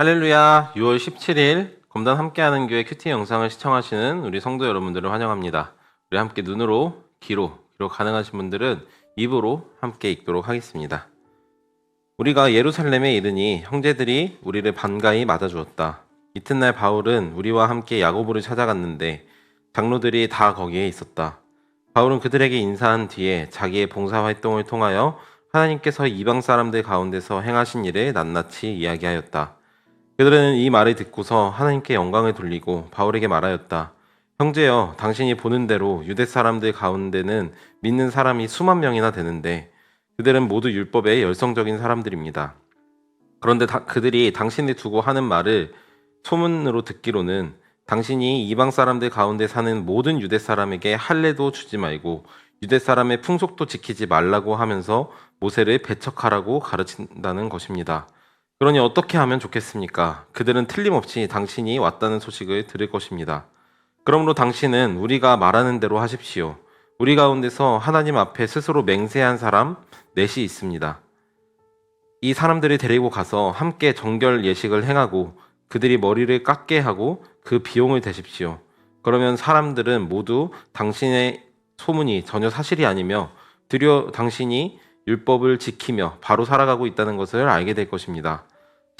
할렐루야 6월 17일 검단 함께하는 교회 큐티 영상을 시청하시는 우리 성도 여러분들을 환영합니다. 우리 함께 눈으로 귀로 귀로 가능하신 분들은 입으로 함께 읽도록 하겠습니다. 우리가 예루살렘에 이르니 형제들이 우리를 반가이 맞아주었다. 이튿날 바울은 우리와 함께 야고보를 찾아갔는데 장로들이 다 거기에 있었다. 바울은 그들에게 인사한 뒤에 자기의 봉사 활동을 통하여 하나님께서 이방 사람들 가운데서 행하신 일을 낱낱이 이야기하였다. 그들은 이 말을 듣고서 하나님께 영광을 돌리고 바울에게 말하였다. 형제여, 당신이 보는 대로 유대 사람들 가운데는 믿는 사람이 수만 명이나 되는데 그들은 모두 율법의 열성적인 사람들입니다. 그런데 다- 그들이 당신을 두고 하는 말을 소문으로 듣기로는 당신이 이방 사람들 가운데 사는 모든 유대 사람에게 할례도 주지 말고 유대 사람의 풍속도 지키지 말라고 하면서 모세를 배척하라고 가르친다는 것입니다. 그러니 어떻게 하면 좋겠습니까? 그들은 틀림없이 당신이 왔다는 소식을 들을 것입니다. 그러므로 당신은 우리가 말하는 대로 하십시오. 우리 가운데서 하나님 앞에 스스로 맹세한 사람 넷이 있습니다. 이 사람들을 데리고 가서 함께 정결 예식을 행하고 그들이 머리를 깎게 하고 그 비용을 대십시오. 그러면 사람들은 모두 당신의 소문이 전혀 사실이 아니며 드려 당신이 율법을 지키며 바로 살아가고 있다는 것을 알게 될 것입니다.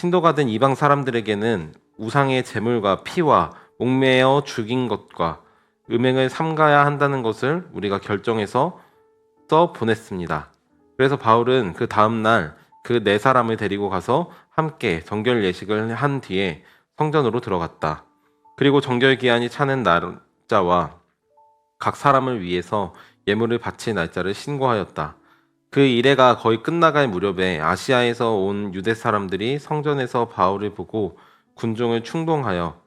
신도가 된 이방 사람들에게는 우상의 제물과 피와 목매어 죽인 것과 음행을 삼가야 한다는 것을 우리가 결정해서 써 보냈습니다. 그래서 바울은 그 다음 날 그 네 사람을 데리고 가서 함께 정결 예식을 한 뒤에 성전으로 들어갔다. 그리고 정결 기한이 차는 날짜와 각 사람을 위해서 예물을 바칠 날짜를 신고하였다. 그 일회가 거의 끝나갈 무렵에 아시아에서 온 유대 사람들이 성전에서 바울을 보고 군중을 충동하여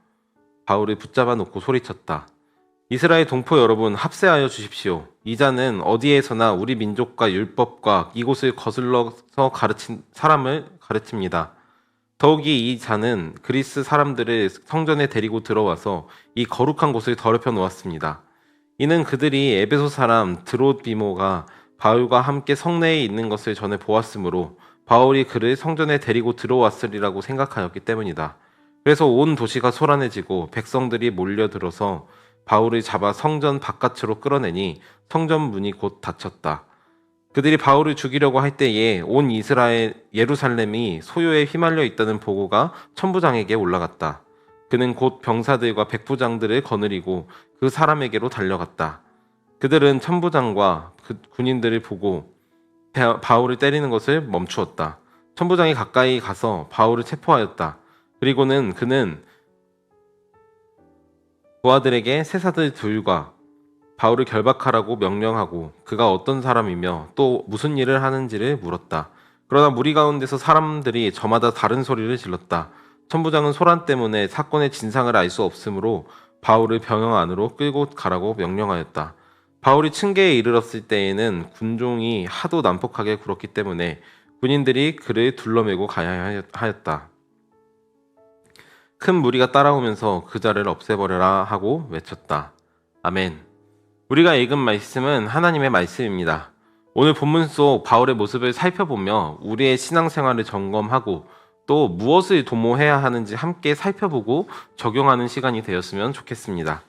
바울을 붙잡아 놓고 소리쳤다. 이스라엘 동포 여러분 합세하여 주십시오. 이 자는 어디에서나 우리 민족과 율법과 이곳을 거슬러서 가르친 사람을 가르칩니다. 더욱이 이 자는 그리스 사람들을 성전에 데리고 들어와서 이 거룩한 곳을 더럽혀 놓았습니다. 이는 그들이 에베소 사람 드로비모가 바울과 함께 성내에 있는 것을 전에 보았으므로 바울이 그를 성전에 데리고 들어왔으리라고 생각하였기 때문이다. 그래서 온 도시가 소란해지고 백성들이 몰려들어서 바울을 잡아 성전 바깥으로 끌어내니 성전 문이 곧 닫혔다. 그들이 바울을 죽이려고 할 때에 온 이스라엘 예루살렘이 소요에 휘말려 있다는 보고가 천부장에게 올라갔다. 그는 곧 병사들과 백부장들을 거느리고 그 사람에게로 달려갔다. 그들은 천부장과 그 군인들을 보고 바- 바울을 때리는 것을 멈추었다. 천부장이 가까이 가서 바울을 체포하였다. 그리고는 그는 부하들에게 세사들 둘과 바울을 결박하라고 명령하고 그가 어떤 사람이며 또 무슨 일을 하는지를 물었다. 그러나 무리 가운데서 사람들이 저마다 다른 소리를 질렀다. 천부장은 소란 때문에 사건의 진상을 알 수 없으므로 바울을 병영 안으로 끌고 가라고 명령하였다. 바울이 층계에 이르렀을 때에는 군종이 하도 난폭하게 굴었기 때문에 군인들이 그를 둘러매고 가야 하였다. 큰 무리가 따라오면서 그 자를 없애버려라 하고 외쳤다. 아멘. 우리가 읽은 말씀은 하나님의 말씀입니다. 오늘 본문 속 바울의 모습을 살펴보며 우리의 신앙생활을 점검하고 또 무엇을 도모해야 하는지 함께 살펴보고 적용하는 시간이 되었으면 좋겠습니다.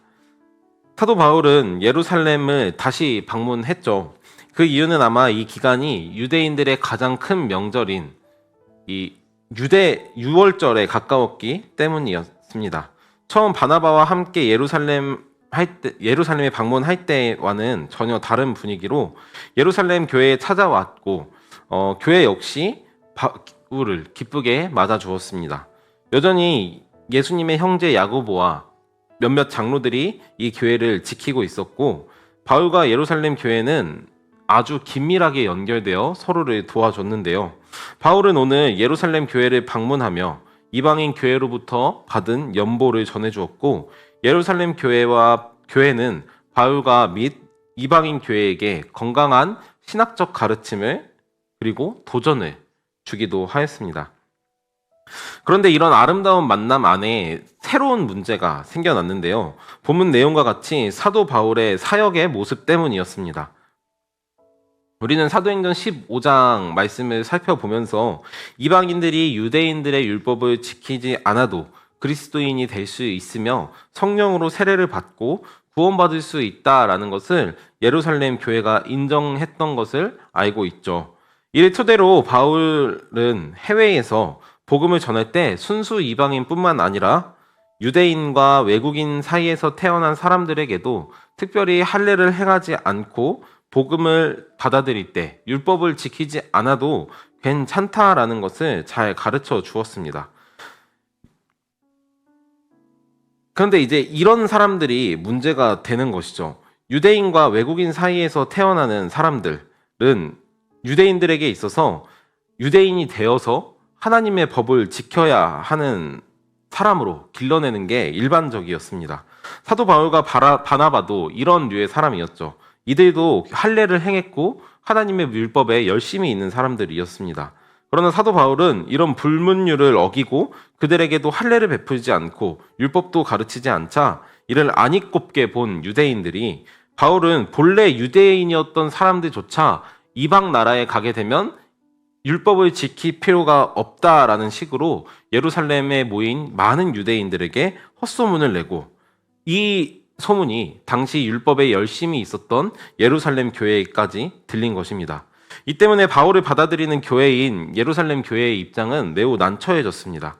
사도 바울은 예루살렘을 다시 방문했죠. 그 이유는 아마 이 기간이 유대인들의 가장 큰 명절인 이 유대 유월절에 가까웠기 때문이었습니다. 처음 바나바와 함께 예루살렘 할 때, 예루살렘에 방문할 때와는 전혀 다른 분위기로 예루살렘 교회에 찾아왔고 어, 교회 역시 바울을 기쁘게 맞아 주었습니다. 여전히 예수님의 형제 야고보와 몇몇 장로들이 이 교회를 지키고 있었고 바울과 예루살렘 교회는 아주 긴밀하게 연결되어 서로를 도와줬는데요. 바울은 오늘 예루살렘 교회를 방문하며 이방인 교회로부터 받은 연보를 전해주었고 예루살렘 교회와 교회는 바울과 및 이방인 교회에게 건강한 신학적 가르침을 그리고 도전을 주기도 하였습니다. 그런데 이런 아름다운 만남 안에 새로운 문제가 생겨났는데요. 본문 내용과 같이 사도 바울의 사역의 모습 때문이었습니다. 우리는 사도행전 15장 말씀을 살펴보면서 이방인들이 유대인들의 율법을 지키지 않아도 그리스도인이 될 수 있으며 성령으로 세례를 받고 구원받을 수 있다라는 것을 예루살렘 교회가 인정했던 것을 알고 있죠. 이를 토대로 바울은 해외에서 복음을 전할 때 순수 이방인뿐만 아니라 유대인과 외국인 사이에서 태어난 사람들에게도 특별히 할례를 행하지 않고 복음을 받아들일 때 율법을 지키지 않아도 괜찮다라는 것을 잘 가르쳐 주었습니다. 그런데 이제 이런 사람들이 문제가 되는 것이죠. 유대인과 외국인 사이에서 태어나는 사람들은 유대인들에게 있어서 유대인이 되어서 하나님의 법을 지켜야 하는 사람으로 길러내는 게 일반적이었습니다. 사도 바울과 바라, 바나바도 이런 류의 사람이었죠. 이들도 할례를 행했고 하나님의 율법에 열심히 있는 사람들이었습니다. 그러나 사도 바울은 이런 불문율을 어기고 그들에게도 할례를 베풀지 않고 율법도 가르치지 않자 이를 안입곱게 본 유대인들이 바울은 본래 유대인이었던 사람들조차 이방 나라에 가게 되면 율법을 지킬 필요가 없다라는 식으로 예루살렘에 모인 많은 유대인들에게 헛소문을 내고 이 소문이 당시 율법에 열심히 있었던 예루살렘 교회까지 들린 것입니다. 이 때문에 바울을 받아들이는 교회인 예루살렘 교회의 입장은 매우 난처해졌습니다.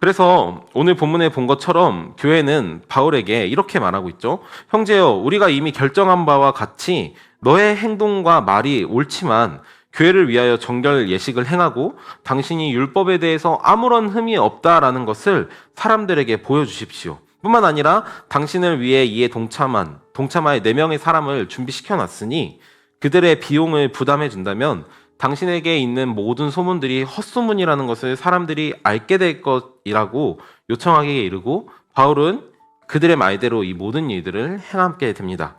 그래서 오늘 본문에 본 것처럼 교회는 바울에게 이렇게 말하고 있죠. 형제여, 우리가 이미 결정한 바와 같이 너의 행동과 말이 옳지만 교회를 위하여 정결 예식을 행하고 당신이 율법에 대해서 아무런 흠이 없다라는 것을 사람들에게 보여주십시오. 뿐만 아니라 당신을 위해 이에 동참한 동참할 네 명의 사람을 준비시켜 놨으니 그들의 비용을 부담해 준다면 당신에게 있는 모든 소문들이 헛소문이라는 것을 사람들이 알게 될 것이라고 요청하기에 이르고 바울은 그들의 말대로 이 모든 일들을 행하게 됩니다.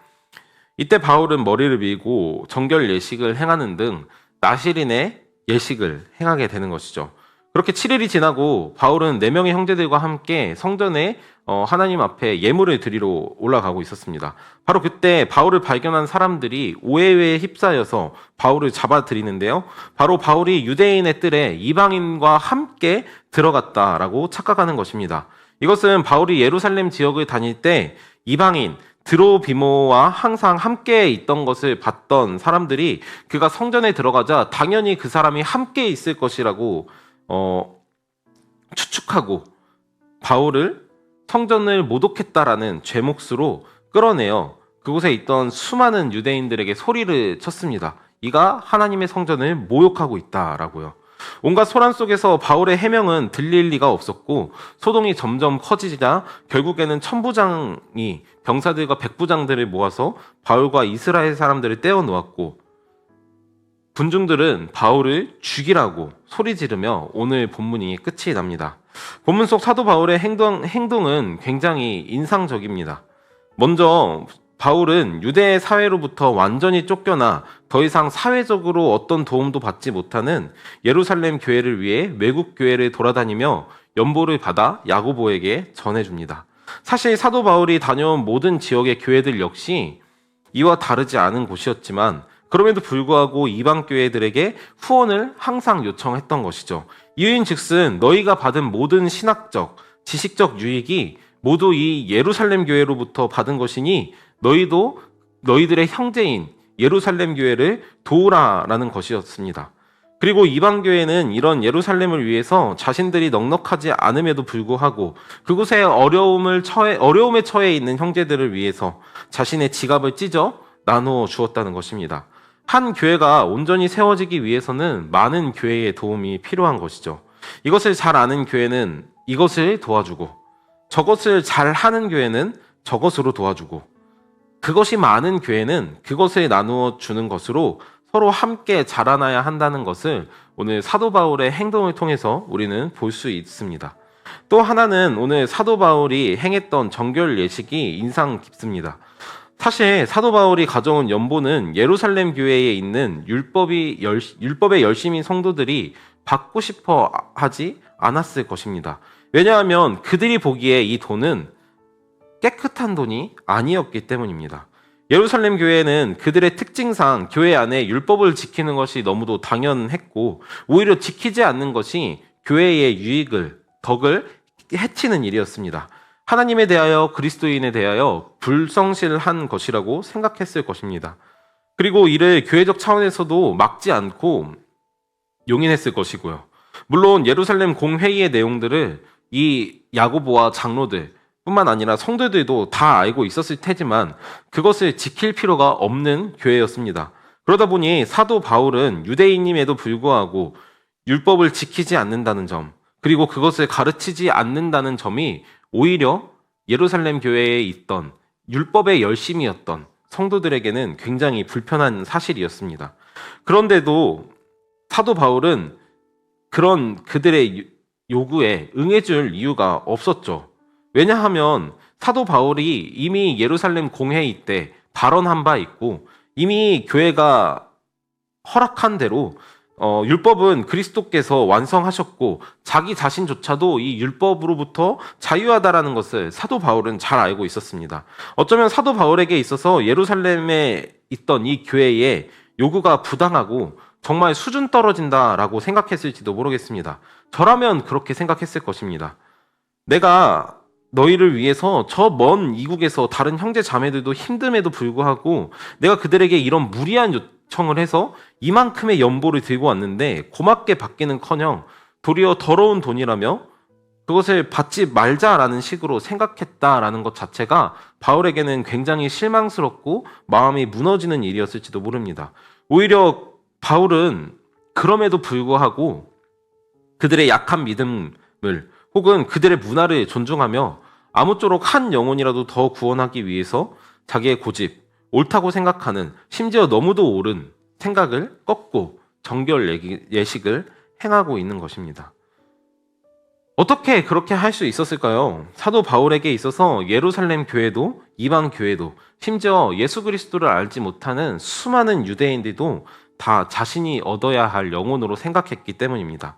이때 바울은 머리를 밀고 정결 예식을 행하는 등 나시린의 예식을 행하게 되는 것이죠. 그렇게 7일이 지나고 바울은 네 명의 형제들과 함께 성전에 어, 하나님 앞에 예물을 드리러 올라가고 있었습니다. 바로 그때 바울을 발견한 사람들이 오해에 휩싸여서 바울을 잡아들이는데요. 바로 바울이 유대인의 뜰에 이방인과 함께 들어갔다라고 착각하는 것입니다. 이것은 바울이 예루살렘 지역을 다닐 때 이방인 드로비모와 항상 함께 있던 것을 봤던 사람들이 그가 성전에 들어가자 당연히 그 사람이 함께 있을 것이라고 어, 추측하고 바울을 성전을 모독했다라는 죄목수로 끌어내어 그곳에 있던 수많은 유대인들에게 소리를 쳤습니다. 이가 하나님의 성전을 모욕하고 있다라고요. 온갖 소란 속에서 바울의 해명은 들릴 리가 없었고 소동이 점점 커지자 결국에는 천부장이 병사들과 백부장들을 모아서 바울과 이스라엘 사람들을 떼어 놓았고 군중들은 바울을 죽이라고 소리 지르며 오늘 본문이 끝이 납니다. 본문 속 사도 바울의 행동, 행동은 굉장히 인상적입니다. 먼저 바울은 유대 사회로부터 완전히 쫓겨나 더 이상 사회적으로 어떤 도움도 받지 못하는 예루살렘 교회를 위해 외국 교회를 돌아다니며 연보를 받아 야고보에게 전해줍니다. 사실 사도 바울이 다녀온 모든 지역의 교회들 역시 이와 다르지 않은 곳이었지만 그럼에도 불구하고 이방 교회들에게 후원을 항상 요청했던 것이죠. 이유인즉슨 너희가 받은 모든 신학적, 지식적 유익이 모두 이 예루살렘 교회로부터 받은 것이니 너희도 너희들의 형제인 예루살렘 교회를 도우라라는 것이었습니다. 그리고 이방 교회는 이런 예루살렘을 위해서 자신들이 넉넉하지 않음에도 불구하고 그곳에 어려움을 처해 어려움에 처해 있는 형제들을 위해서 자신의 지갑을 찢어 나누어 주었다는 것입니다. 한 교회가 온전히 세워지기 위해서는 많은 교회의 도움이 필요한 것이죠. 이것을 잘 아는 교회는 이것을 도와주고 저것을 잘 하는 교회는 저것으로 도와주고 그것이 많은 교회는 그것을 나누어 주는 것으로 서로 함께 자라나야 한다는 것을 오늘 사도 바울의 행동을 통해서 우리는 볼 수 있습니다. 또 하나는 오늘 사도 바울이 행했던 정결 예식이 인상 깊습니다. 사실 사도 바울이 가져온 연보는 예루살렘 교회에 있는 율법이 열, 율법에 열심인 성도들이 받고 싶어 하지 않았을 것입니다. 왜냐하면 그들이 보기에 이 돈은 깨끗한 돈이 아니었기 때문입니다. 예루살렘 교회는 그들의 특징상 교회 안에 율법을 지키는 것이 너무도 당연했고 오히려 지키지 않는 것이 교회의 유익을 덕을 해치는 일이었습니다. 하나님에 대하여 그리스도인에 대하여 불성실한 것이라고 생각했을 것입니다. 그리고 이를 교회적 차원에서도 막지 않고 용인했을 것이고요. 물론 예루살렘 공회의의 내용들을 이 야고보와 장로들 뿐만 아니라 성도들도 다 알고 있었을 테지만 그것을 지킬 필요가 없는 교회였습니다. 그러다 보니 사도 바울은 유대인임에도 불구하고 율법을 지키지 않는다는 점, 그리고 그것을 가르치지 않는다는 점이 오히려 예루살렘 교회에 있던 율법의 열심이었던 성도들에게는 굉장히 불편한 사실이었습니다. 그런데도 사도 바울은 그런 그들의 요구에 응해줄 이유가 없었죠. 왜냐하면 사도 바울이 이미 예루살렘 공회의 때 발언한 바 있고 이미 교회가 허락한 대로 어, 율법은 그리스도께서 완성하셨고 자기 자신조차도 이 율법으로부터 자유하다라는 것을 사도 바울은 잘 알고 있었습니다. 어쩌면 사도 바울에게 있어서 예루살렘에 있던 이 교회의 요구가 부당하고 정말 수준 떨어진다라고 생각했을지도 모르겠습니다. 저라면 그렇게 생각했을 것입니다. 내가 너희를 위해서 저 먼 이국에서 다른 형제 자매들도 힘듦에도 불구하고 내가 그들에게 이런 무리한 요청을 해서 이만큼의 연보를 들고 왔는데 고맙게 받기는커녕 도리어 더러운 돈이라며 그것을 받지 말자라는 식으로 생각했다라는 것 자체가 바울에게는 굉장히 실망스럽고 마음이 무너지는 일이었을지도 모릅니다. 오히려 바울은 그럼에도 불구하고 그들의 약한 믿음을 혹은 그들의 문화를 존중하며 아무쪼록 한 영혼이라도 더 구원하기 위해서 자기의 고집, 옳다고 생각하는 심지어 너무도 옳은 생각을 꺾고 정결 예식을 행하고 있는 것입니다. 어떻게 그렇게 할 수 있었을까요? 사도 바울에게 있어서 예루살렘 교회도 이방 교회도 심지어 예수 그리스도를 알지 못하는 수많은 유대인들도 다 자신이 얻어야 할 영혼으로 생각했기 때문입니다.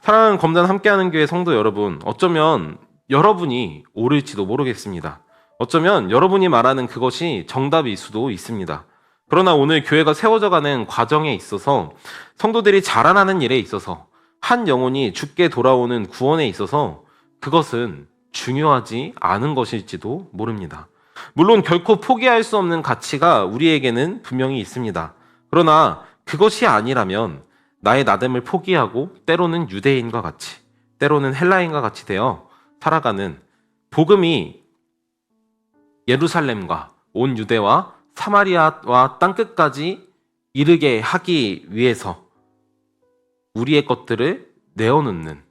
사랑하는 검단 함께하는 교회 성도 여러분, 어쩌면 여러분이 옳을지도 모르겠습니다. 어쩌면 여러분이 말하는 그것이 정답일 수도 있습니다. 그러나 오늘 교회가 세워져 가는 과정에 있어서 성도들이 자라나는 일에 있어서 한 영혼이 죽게 돌아오는 구원에 있어서 그것은 중요하지 않은 것일지도 모릅니다. 물론 결코 포기할 수 없는 가치가 우리에게는 분명히 있습니다. 그러나 그것이 아니라면 나의 나됨을 포기하고 때로는 유대인과 같이, 때로는 헬라인과 같이 되어 살아가는 복음이 예루살렘과 온 유대와 사마리아와 땅끝까지 이르게 하기 위해서 우리의 것들을 내어놓는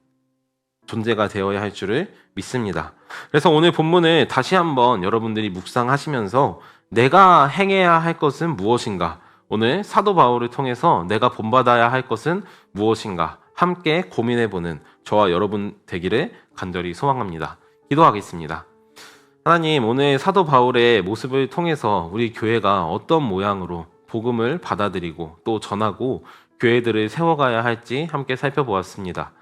존재가 되어야 할 줄을 믿습니다. 그래서 오늘 본문을 다시 한번 여러분들이 묵상하시면서 내가 행해야 할 것은 무엇인가? 오늘 사도 바울을 통해서 내가 본받아야 할 것은 무엇인가? 함께 고민해보는 저와 여러분 되기를 간절히 소망합니다. 기도하겠습니다. 하나님, 오늘 사도 바울의 모습을 통해서 우리 교회가 어떤 모양으로 복음을 받아들이고 또 전하고 교회들을 세워가야 할지 함께 살펴보았습니다.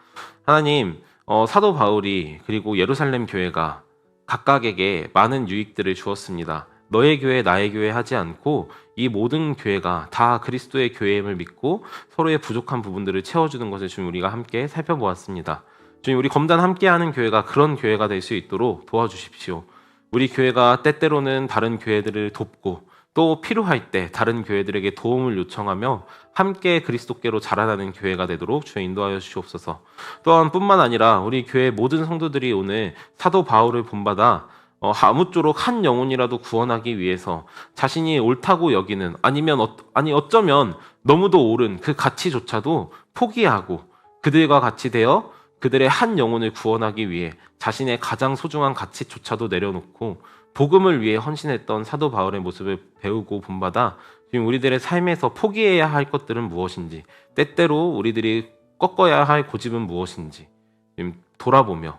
하나님, 어, 사도 바울이 그리고 예루살렘 교회가 각각에게 많은 유익들을 주었습니다. 너의 교회, 나의 교회 하지 않고 이 모든 교회가 다 그리스도의 교회임을 믿고 서로의 부족한 부분들을 채워주는 것을 주님 우리가 함께 살펴보았습니다. 주님 우리 검단 함께하는 교회가 그런 교회가 될 수 있도록 도와주십시오. 우리 교회가 때때로는 다른 교회들을 돕고 또 필요할 때 다른 교회들에게 도움을 요청하며 함께 그리스도께로 자라나는 교회가 되도록 주여 인도하여 주시옵소서. 또한 뿐만 아니라 우리 교회 모든 성도들이 오늘 사도 바울을 본받아 어, 아무쪼록 한 영혼이라도 구원하기 위해서 자신이 옳다고 여기는 아니면 어, 아니 어쩌면 너무도 옳은 그 가치조차도 포기하고 그들과 같이 되어 그들의 한 영혼을 구원하기 위해 자신의 가장 소중한 가치조차도 내려놓고 복음을 위해 헌신했던 사도 바울의 모습을 배우고 본받아 지금 우리들의 삶에서 포기해야 할 것들은 무엇인지 때때로 우리들이 꺾어야 할 고집은 무엇인지 지금 돌아보며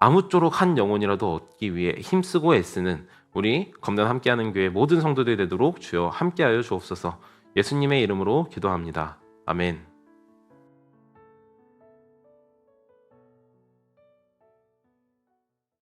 아무쪼록 한 영혼이라도 얻기 위해 힘쓰고 애쓰는 우리 검단 함께하는 교회 모든 성도들이 되도록 주여 함께하여 주옵소서 예수님의 이름으로 기도합니다. 아멘.